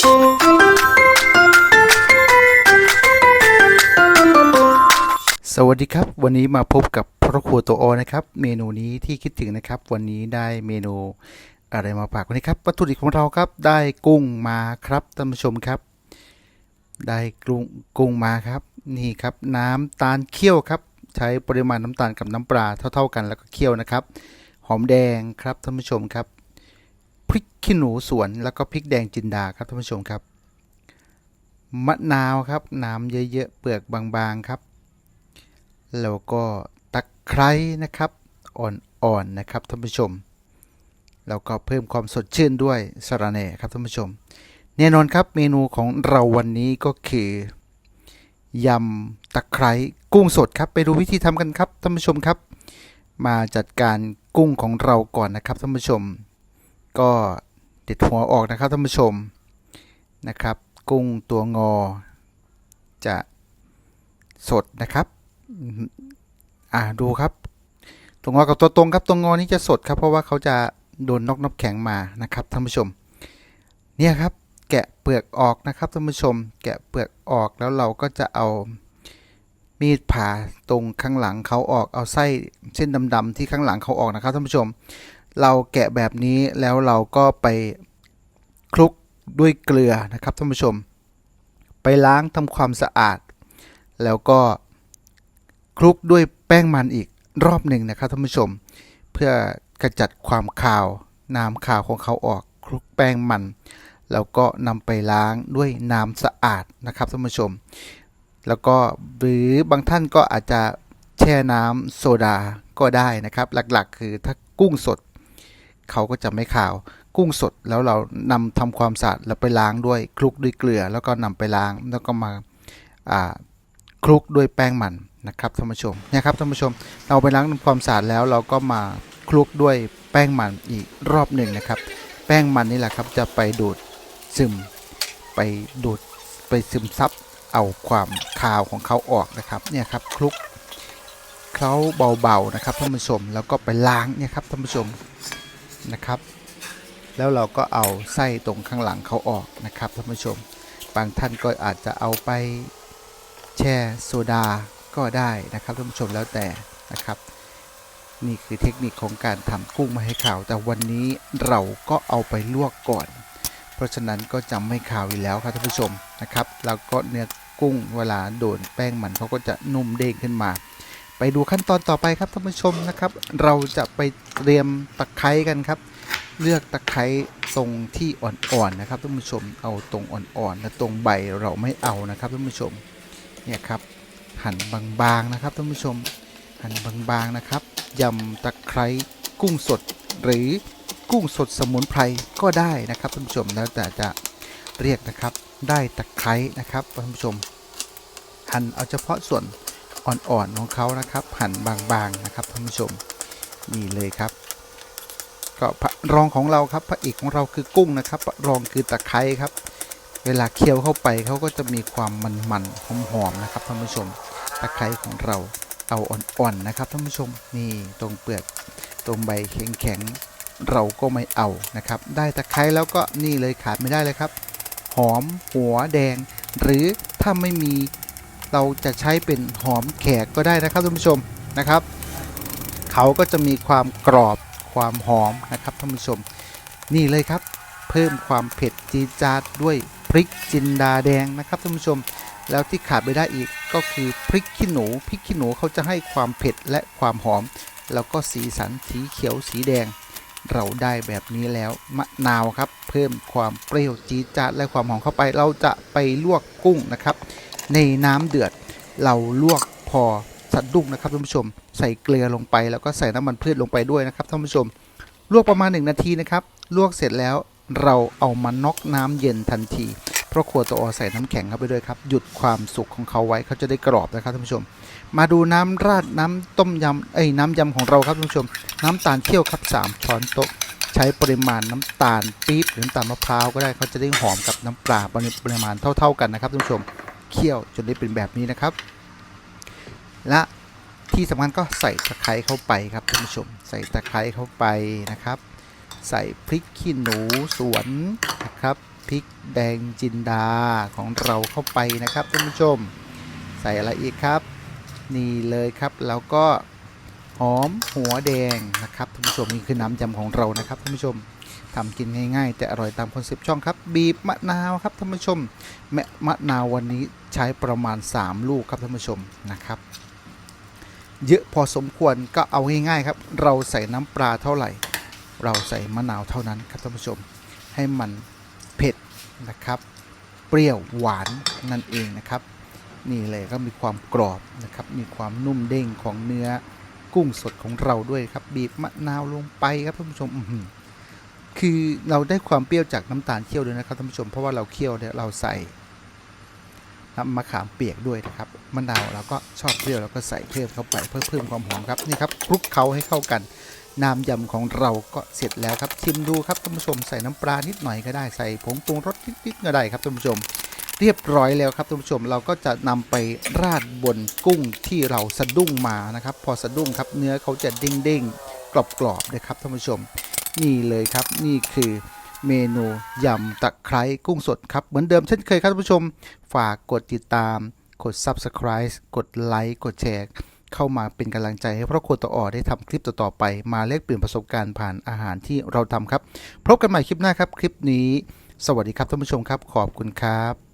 สวัสดีครับ วันนี้มาพบกับพระครัวตัวโอนะครับ เมนูนี้ที่คิดถึงนะครับ วันนี้ได้เมนูอะไรมาฝากวันนี้ครับวัตถุดิบของเราครับได้กุ้งมาครับท่านผู้ชมครับ ได้กุ้งกุ้งมาครับ นี่ครับ น้ำตาลเคี่ยวครับ ใช้ปริมาณน้ำตาลกับน้ำปลาเท่า ๆกันแล้วก็เคี่ยวนะครับ หอมแดงครับท่านผู้ชมครับ พริกขี้หนูสวนแล้วก็พริกแดงจินดาครับท่านผู้ชมครับ มะนาวครับน้ำเยอะๆเปลือกบางๆครับ แล้วก็ตะไคร้นะครับอ่อนๆนะครับท่านผู้ชม แล้วก็เพิ่มความสดชื่นด้วยสระแหน่ครับท่านผู้ชม แน่นอนครับเมนูของเราวันนี้ก็คือยำตะไคร้กุ้งสดครับไปดูวิธีทำกันครับท่านผู้ชมครับ มาจัดการกุ้งของเราก่อนนะครับท่านผู้ชม ก็เด็ดหัวออกนะครับท่านผู้ชมนะครับ กุ้งตัวงอ จะสดนะครับ อ่าดูครับ ตัวงอกับตัวตรงครับตัวงอนี้จะสดครับ เพราะว่าเขาจะโดนนอกน้ำแข็งมานะครับท่านผู้ชม เนี่ยครับแกะเปลือกออกนะครับท่านผู้ชม แกะเปลือกออกแล้วเราก็จะเอามีดผ่าตรงข้างหลังเขาออกเอาไส้เส้นดำๆที่ข้างหลังเขาออกนะครับท่านผู้ชม เราแกะแบบนี้แล้วเราก็ไปคลุกด้วยเกลือนะครับท่านผู้ชม ไปล้างทำความสะอาด แล้วก็คลุกด้วยแป้งมันอีกรอบหนึ่งนะครับท่านผู้ชม เพื่อกระจัดความคาวน้ำคาวของเขาออกคลุกแป้งมัน แล้วก็นำไปล้างด้วยน้ำสะอาดนะครับท่านผู้ชม แล้วก็หรือบางท่านก็อาจจะแช่น้ำโซดาก็ได้นะครับ หลักๆ คือถ้ากุ้งสด เขาก็จะไม่ขาว กุ้งสดแล้วเรานำทำความสะอาดแล้วไปล้างด้วยคลุกด้วยเกลือ แล้วก็นำไปล้างแล้วก็มาคลุกด้วยแป้งมันนะครับท่านผู้ชมเนี่ยครับท่านผู้ชม เราไปล้างทำความสะอาดแล้วเราก็มาคลุกด้วยแป้งมันอีกรอบหนึ่งนะครับ แป้งมันนี่แหละครับจะไปดูดซึม ไปดูดไปซึมซับเอาความคาวของเขาออกนะครับเนี่ยครับคลุกเคล้าเบาๆนะครับท่านผู้ชมแล้วก็ไปล้างเนี่ยครับท่านผู้ชม นะครับ แล้วเราก็เอาไส้ตรงข้างหลังเขาออกนะครับท่านผู้ชม บางท่านก็อาจจะเอาไปแช่โซดาก็ได้นะครับท่านผู้ชมแล้วแต่นะครับ นี่คือเทคนิคของการทำกุ้งมาให้ขาว แต่วันนี้เราก็เอาไปลวกก่อน เพราะฉะนั้นก็จะไม่ขาวอีกแล้วครับท่านผู้ชมนะครับ แล้วก็เนื้อกุ้งเวลาโดนแป้งมันเขาก็จะนุ่มเด้งขึ้นมา ไปดูขั้นตอนต่อไปครับท่านผู้ชมนะครับ เราจะไปเตรียมตะไคร้กันครับ เลือกตะไคร้ตรงที่อ่อนๆนะครับท่านผู้ชมเอาตรงอ่อนๆและตรงใบเราไม่เอานะครับท่านผู้ชมเนี่ยครับหั่นบางๆนะครับท่านผู้ชมหั่นบางๆนะครับยำตะไคร้กุ้งสดหรือกุ้งสดสมุนไพรก็ได้นะครับท่านผู้ชมแล้วแต่จะเรียกนะครับได้ตะไคร้นะครับท่านผู้ชมหั่นเอาเฉพาะส่วน อ่อนๆของเขานะครับ หั่นบางๆนะครับท่านผู้ชมนี่เลยครับ ก็พระรองของเราครับพระเอกของเราคือกุ้งนะครับระรองคือตะไคร้ครับ เวลาเคี้ยวเข้าไปเขาก็จะมีความมันๆหอมๆนะครับท่านผู้ชมตะไคร้ของเราเอาอ่อนๆนะครับท่านผู้ชมนี่ตรงเปลือกตรงใบแข็งๆเราก็ไม่เอานะครับ ได้ตะไคร้แล้วก็นี่เลยขาดไม่ได้เลยครับ หอมหัวแดง หรือถ้าไม่มี เราจะใช้เป็นหอมแขกก็ได้นะครับท่านผู้ชมนะครับ เขาก็จะมีความกรอบความหอมนะครับท่านผู้ชม นี่เลยครับ เพิ่มความเผ็ดจีจาดด้วยพริกจินดาแดงนะครับท่านผู้ชม แล้วที่ขาดไม่ได้อีกก็คือพริกขี้หนูพริกขี้หนูเขาจะให้ความเผ็ดและความหอม แล้วก็สีสันสีเขียวสีแดง เราได้แบบนี้แล้วมะนาวครับ เพิ่มความเปรี้ยวจีจาดและความหอมเข้าไป เราจะไปลวกกุ้งนะครับ ในน้ำเดือดเราลวกพอสะดุ้งนะครับท่านผู้ชม ใส่เกลือลงไปแล้วก็ใส่น้ำมันพืชลงไปด้วยนะครับท่านผู้ชม ลวกประมาณ 1 นาทีนะครับ ลวกเสร็จแล้วเราเอามาน็อกน้ำเย็นทันที เพราะครัวตัวอใส่น้ำแข็งเข้าไปด้วยครับ หยุดความสุกของเขาไว้เขาจะได้กรอบนะครับท่านผู้ชม มาดูน้ำราดน้ำต้มยำเอ้ยน้ำยำของเราครับท่านผู้ชม น้ำตาลเคี่ยวครับ 3 ช้อนโต๊ะ ใช้ปริมาณน้ำตาลปี๊บหรือน้ำตาลมะพร้าวก็ได้เขาจะได้หอมกับน้ำปลาปริมาณเท่า ๆกันนะครับท่านผู้ชม เคี่ยวจนได้เป็นแบบนี้นะครับ และที่สำคัญก็ใส่ตะไคร้เข้าไปครับท่านผู้ชม ใส่ตะไคร้เข้าไปนะครับ ใส่พริกขี้หนูสวนนะครับพริกแดงจินดาของเราเข้าไปนะครับท่านผู้ชม ใส่อะไรอีกครับ นี่เลยครับแล้วก็หอมหัวแดงนะครับท่านผู้ชมนี่คือน้ำยำของเรานะครับท่านผู้ชม ทำกินง่ายๆ แต่อร่อยตามคอนเซปต์ช่องครับ บีบมะนาวครับท่านผู้ชมแมะมะนาววันนี้ใช้ประมาณ 3 ลูกครับท่านผู้ชมนะครับ เยอะพอสมควรก็เอาง่ายๆครับ เราใส่น้ำปลาเท่าไหร่ เราใส่มะนาวเท่านั้นครับท่านผู้ชม ให้มันเผ็ดนะครับ เปรี้ยวหวานนั่นเองนะครับ นี่เลยก็มีความกรอบนะครับ มีความนุ่มเด้งของเนื้อกุ้งสดของเราด้วยครับ บีบมะนาวลงไปครับท่านผู้ชม คือเราได้ความเปรี้ยวจากน้ำตาลเคี่ยวด้วยนะครับท่านผู้ชมเพราะว่าเราเคี่ยวเนี่ยเราใส่น้ำมะขามเปียกด้วยนะครับมะนาวเราก็ชอบเปรี้ยวเราก็ใส่เพิ่มเข้าไปเพื่อเพิ่มความหอมครับนี่ครับคลุกเคล้าให้เข้ากันน้ำยำของเราก็เสร็จแล้วครับชิมดูครับท่านผู้ชมใส่น้ำปลานิดหน่อยก็ได้ใส่ผงปรุงรสนิดๆก็ได้ครับท่านผู้ชม เรียบร้อยแล้วครับท่านผู้ชมเราก็จะนำไปราดบนกุ้งที่เราสะดุ้งมานะครับ พอสะดุ้งครับเนื้อเขาจะเด้งๆกรอบๆนะครับท่านผู้ชม นี่เลยครับนี่คือเมนูยำตะไคร้กุ้งสดครับ เหมือนเดิมเช่นเคยครับท่านผู้ชม ฝากกดติดตาม กด Subscribe กดไลค์กดแชร์เข้ามาเป็นกำลังใจให้พระโคตออได้ทำคลิปต่อๆไป มาแลกเปลี่ยนประสบการณ์ผ่านอาหารที่เราทำครับ พบกันใหม่คลิปหน้าครับ คลิปนี้ สวัสดีครับท่านผู้ชมครับ ขอบคุณครับ